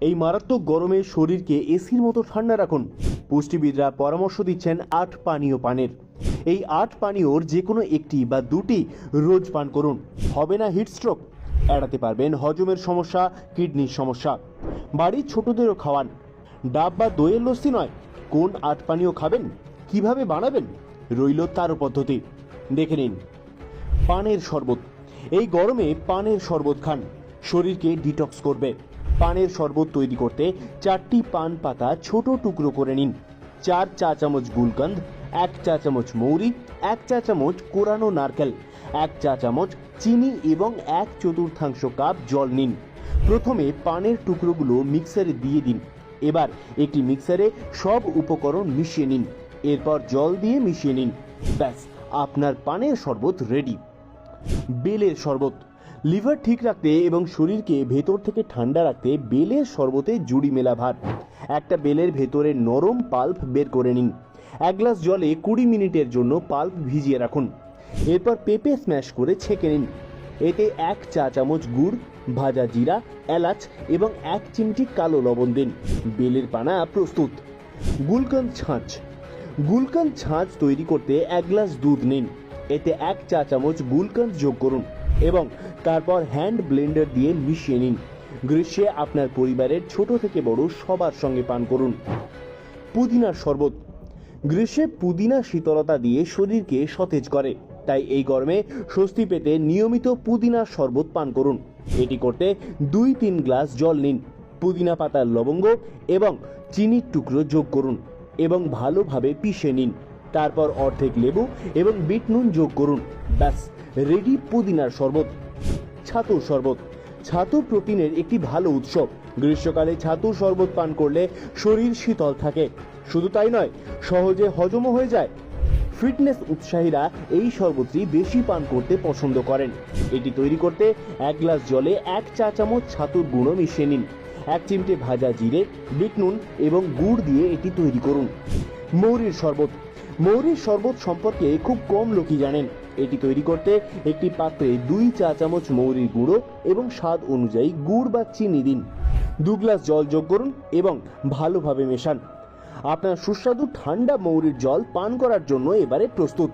এই মারাত্মক গরমে শরীরকে এসির মতো ঠান্ডা রাখুন। পুষ্টিবিদরা পরামর্শ দিচ্ছেন আট পানীয় পানের। এই আট পানীয়র যে কোনো একটি বা দুটি রোজ পান করুন। হবে না হিটস্ট্রোক এড়াতে পারবেন হজমের সমস্যা, কিডনির সমস্যা। বাড়ির ছোটদেরও খাওয়ান। ডাব বা দইয়ের লস্যি নয়। কোন আট পানীয় খাবেন? কীভাবে বানাবেন? রইল তারও পদ্ধতি। দেখে নিন। পানের শরবত। এই গরমে পানের শরবত খান। শরীরকে ডিটক্স করবে। পানের শরবত তৈরি করতে চারটি পান পাতা ছোট টুকরো করে নিন। চার চা চামচ গুলকন্দ, এক চা চামচ মৌরি, এক চা চামচ কোরানো নারকেল, এক চা চামচ চিনি এবং এক চতুর্থাংশ কাপ জল নিন। প্রথমে পানের টুকরোগুলো মিক্সারে দিয়ে দিন। এবার একটি মিক্সারে সব উপকরণ মিশিয়ে নিন। এরপর জল দিয়ে মিশিয়ে নিন। ব্যাস, আপনার পানের শরবত রেডি। বেলের শরবত লিভার ঠিক রাখতে এবং শরীরকে ভেতর থেকে ঠান্ডা রাখতে বেলের শরবতে জুড়ি মেলা ভার একটা বেলের ভেতরে নরম পাল্প বের করে নিন। এক গ্লাস জলে কুড়ি মিনিটের জন্য পাল্প ভিজিয়ে রাখুন। এরপর পেঁপে স্ম্যাশ করে ছেঁকে নিন। এতে এক চা চামচ গুড়, ভাজা জিরা, এলাচ এবং এক চিমটি কালো লবণ দিন। বেলের পানা প্রস্তুত। গুলকন্দ ছাঁচ। গুলকন্দ ছাঁচ তৈরি করতে এক গ্লাস দুধ নিন। এতে এক চা চামচ গুলকন্দ যোগ করুন। এবং তারপর হ্যান্ড ব্লেন্ডার দিয়ে মিশিয়ে নিন। গ্রীষ্মে আপনার পরিবারের ছোট থেকে বড় সবার সঙ্গে পান করুন। পুদিনার শরবত। গ্রীষ্মে পুদিনা শীতলতা দিয়ে শরীরকে সতেজ করে। তাই এই গরমে স্বস্তি পেতে নিয়মিত পুদিনার শরবত পান করুন। এটি করতে দুই তিন গ্লাস জল নিন। পুদিনা পাতার লবঙ্গ এবং চিনির টুকরো যোগ করুন এবং ভালোভাবে পিষে নিন। তারপর অর্ধেক লেবু এবং বিট নুন যোগ করুন। ব্যাস, রেডি পুদিনার শরবত, ছাতুর শরবত। ছাতু প্রোটিনের একটি ভালো উৎসব। গ্রীষ্মকালে ছাতুর শরবত পান করলে শরীর শীতল থাকে। শুধু তাই নয়, সহজে হজমও হয়ে যায়। ফিটনেস উৎসাহীরা এই শরবতটি বেশি পান করতে পছন্দ করেন। এটি তৈরি করতে এক গ্লাস জলে এক চা চামচ ছাতুর গুঁড়ো মিশিয়ে নিন। এক চিমটে ভাজা জিরে, বিট নুন এবং গুড় দিয়ে এটি তৈরি করুন। মৌরির শরবত মৌরির শরবত সম্পর্কে খুব কম লোকই জানেন। এটি তৈরি করতে একটি পাত্রে দুই চা চামচ মৌরির গুঁড়ো এবং স্বাদ অনুযায়ী গুড় বা চিনি দিন। দু গ্লাস জল যোগ করুন এবং ভালোভাবে মেশান। আপনার সুস্বাদু ঠান্ডা মৌরির জল পান করার জন্য এবারে প্রস্তুত।